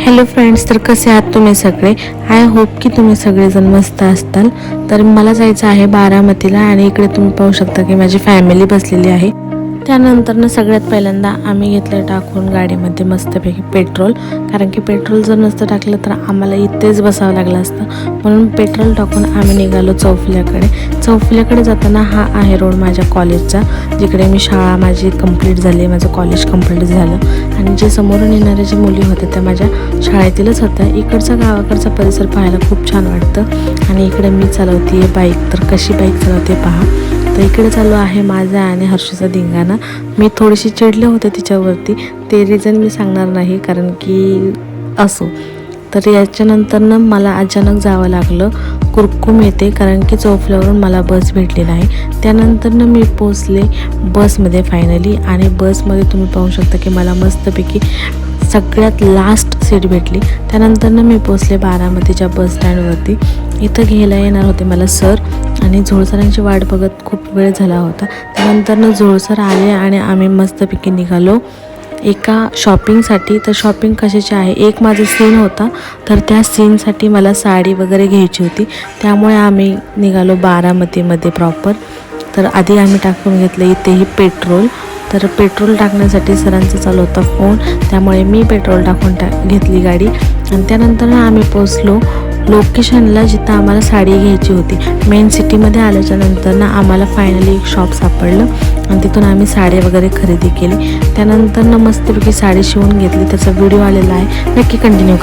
Hello friends तर कसे आहात तुम्ही सगळे? आय होप की तुम्ही सगळेजण मस्त असताल. तर मला जायचं आहे बारामतीला आणि इकडे तुम्ही पाहू शकता की माझी फॅमिली बसलेली आहे. त्यानंतर ना सगळ्यात पहिल्यांदा आम्ही घेतलं टाकून गाडीमध्ये मस्तपैकी पेट्रोल. कारण की पेट्रोल जर नसतं टाकलं तर आम्हाला इथेच बसावं लागलं असतं. म्हणून पेट्रोल टाकून आम्ही निघालो चौफुल्याकडे. चौफुल्याकडे जाताना हा आहे रोड माझ्या कॉलेजचा. जिकडे मी शाळा माझी कंप्लीट झाली माझं कॉलेज कंप्लीट झालं. आणि जे समोरून येणाऱ्या जे मुली होत्या त्या माझ्या शाळेतीलच होत्या. इकडचा गावाकडचा परिसर पाहायला खूप छान वाटतं. आणि इकडे मी चालवते बाईक. तर कशी बाईक चालवते पहा. तर इकडे चालू आहे माझा आणि हर्षीचा धिंगाणा. मी थोडीशी चिडले होते तिच्यावरती. ते रिझन मी सांगणार नाही कारण की असो. तर याच्यानंतरनं मला अचानक जावं लागलं. कुरकुम येते कारण की चौफल्यावरून मला बस भेटली नाही. त्यानंतरनं मी पोचले बसमध्ये फायनली आणि बसमध्ये तुम्ही पाहू शकता की मला मस्तपैकी सगळ्यात लास्ट सीट भेटली. त्यानंतरनं मी पोचले बारामतीच्या बस स्टँडवरती इथं घ्यायला येणार होते मला सर. आणि झोळसरांची वाट बघत खूप वेळ झाला होता. त्यानंतरनं झोळसर आले आणि आम्ही मस्तपैकी निघालो. एका शॉपिंगसाठी तर शॉपिंग कशाची आहे? एक माझा सीन होता. तर त्या सीनसाठी मला साडी वगैरे घ्यायची होती. त्यामुळे आम्ही निघालो बारामतीमध्ये प्रॉपर तर आधी आम्ही टाकून घेतलं इथेही पेट्रोल तर पेट्रोल टाकण्यासाठी सरांचा चालू होता फोन त्यामुळे मी पेट्रोल टाकून टा घेतली गाडी. आणि त्यानंतर आम्ही पोचलो लोकेशनला जिथं आम्हाला साडी घ्यायची होती. मेन सिटीमध्ये आल्याच्यानंतर ना आम्हाला फायनली एक शॉप सापडलं. आणि तिथून आम्ही साडी वगैरे खरेदी केली. त्यानंतर ना मस्तपैकी साडी शिवून घेतली. त्याचा व्हिडिओ आलेला आहे. नक्की कंटिन्यू